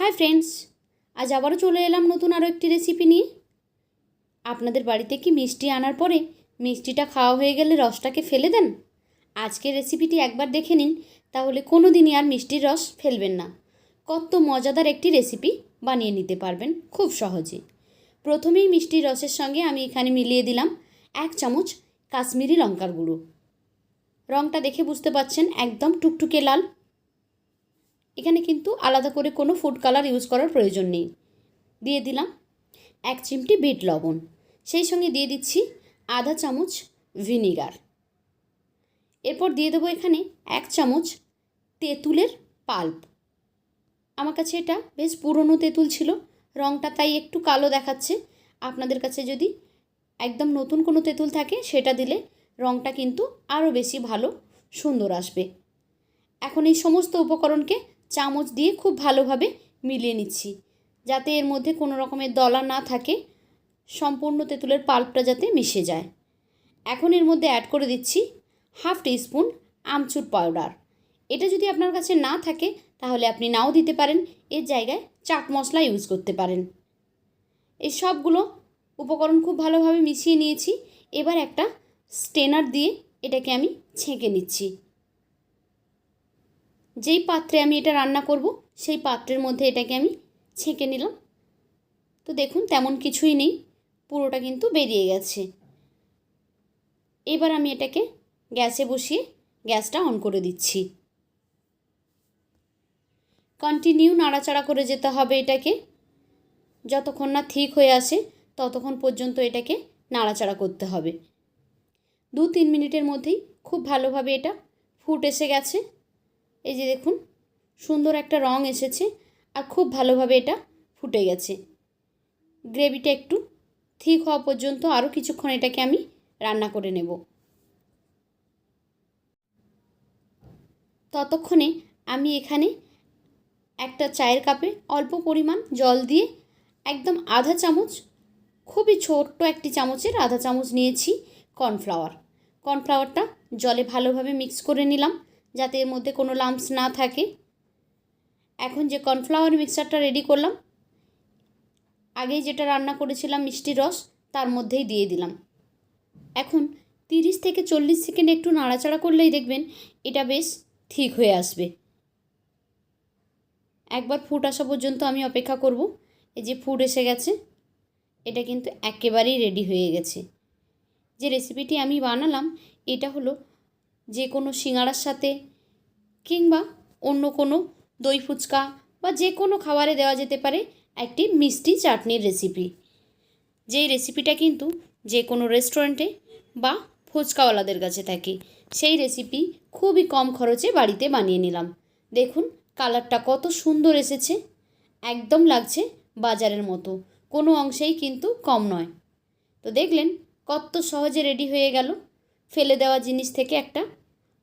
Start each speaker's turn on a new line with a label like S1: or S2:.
S1: Hi friends আজ আবারও চলে এলাম নতুন আরও একটি রেসিপি নিয়ে। আপনাদের বাড়িতে কি মিষ্টি আনার পরে মিষ্টিটা খাওয়া হয়ে গেলে রসটাকে ফেলে দেন? আজকের রেসিপিটি একবার দেখে নিন, তাহলে কোনো দিনই আর মিষ্টির রস ফেলবেন না। কত মজাদার একটি রেসিপি বানিয়ে নিতে পারবেন খুব সহজে। প্রথমেই মিষ্টির রসের সঙ্গে আমি এখানে মিলিয়ে দিলাম এক চামচ কাশ্মীরি লঙ্কার গুঁড়ো। রঙটা দেখে বুঝতে পাচ্ছেন, একদম টুকটুকে লাল। এখানে কিন্তু আলাদা করে কোনো ফুড কালার ইউজ করার প্রয়োজন নেই। দিয়ে দিলাম এক চিমটি বিট লবণ। সেই সঙ্গে দিয়ে দিচ্ছি আধা চামচ ভিনিগার এরপর দিয়ে দেবো এখানে এক চামচ তেঁতুলের পাল্প। আমার কাছে এটা বেশ পুরনো তেঁতুল ছিল রঙটা তাই একটু কালো দেখাচ্ছে। আপনাদের কাছে যদি একদম নতুন কোনো তেঁতুল থাকে, সেটা দিলে রঙটা কিন্তু আরও বেশি ভালো, সুন্দর আসবে। এখন এই সমস্ত উপকরণকে চামচ দিয়ে খুব ভালোভাবে মিলিয়ে নিচ্ছি। যাতে এর মধ্যে কোনো রকমের দলা না থাকে, সম্পূর্ণ তেঁতুলের পাল্পটা যাতে মিশে যায়। এখন এর মধ্যে অ্যাড করে দিচ্ছি হাফ টিস্পুন আমচুর পাউডার। এটা যদি আপনার কাছে না থাকে, তাহলে আপনি নাও দিতে পারেন। এর জায়গায় চাট মশলা ইউজ করতে পারেন। এই সবগুলো উপকরণ খুব ভালোভাবে মিশিয়ে নিয়েছি। এবার একটা স্টেনার দিয়ে এটাকে আমি ছেঁকে নিচ্ছি। যেই পাত্রে আমি এটা রান্না করব, সেই পাত্রের মধ্যে এটাকে আমি ছেঁকে নিলাম। তো দেখুন, তেমন কিছুই নেই, পুরোটা কিন্তু বেরিয়ে গেছে। এবার আমি এটাকে গ্যাসে বসিয়ে গ্যাসটা অন করে দিচ্ছি। কন্টিনিউ নাড়াচাড়া করে যেতে হবে এটাকে। যতক্ষণ না ঠিক হয়ে আসে, ততক্ষণ পর্যন্ত এটাকে নাড়াচাড়া করতে হবে। দু তিন মিনিটের মধ্যেই খুব ভালোভাবে এটা ফুট এসে গেছে। এই যে দেখুন, সুন্দর একটা রং এসেছে আর খুব ভালোভাবে এটা ফুটে গেছে। গ্রেভিটা একটু ঠিক হওয়া পর্যন্ত আরও কিছুক্ষণ এটাকে আমি রান্না করে নেব। ততক্ষণে আমি এখানে একটা চায়ের কাপে অল্প পরিমাণ জল দিয়ে একদম আধা চামচ, খুবই ছোট্ট একটি চামচের আধা চামচ নিয়েছি কর্নফ্লাওয়ার। কর্নফ্লাওয়ারটা জলে ভালোভাবে মিক্স করে নিলাম। যাতে এর মধ্যে কোনো লাম্পস না থাকে। এখন যে কর্নফ্লাওয়ার মিক্সারটা রেডি করলাম আগেই যেটা রান্না করেছিলাম মিষ্টি রস, তার মধ্যেই দিয়ে দিলাম। এখন তিরিশ থেকে চল্লিশ সেকেন্ড একটু নাড়াচাড়া করলেই দেখবেন এটা বেশ ঠিক হয়ে আসবে। একবার ফুট আসা পর্যন্ত আমি অপেক্ষা করব। এই যে ফুট এসে গেছে, এটা কিন্তু একেবারেই রেডি হয়ে গেছে। যে রেসিপিটি আমি বানালাম, এটা হলো যে কোনো সিঙাড়ার সাথে কিংবা অন্য কোনো দই ফুচকা বা যে কোনো খাবারে দেওয়া যেতে পারে একটি মিষ্টি চাটনির রেসিপি যেই রেসিপিটা কিন্তু যে কোনো রেস্টুরেন্টে বা ফুচকাওয়ালাদের কাছে থাকে। সেই রেসিপি খুবই কম খরচে বাড়িতে বানিয়ে নিলাম। দেখুন কালারটা কত সুন্দর এসেছে। একদম লাগছে বাজারের মতো। কোনো অংশেই কিন্তু কম নয়। তো দেখলেন, কত সহজে রেডি হয়ে গেল। ফেলে দেওয়া জিনিস থেকে একটা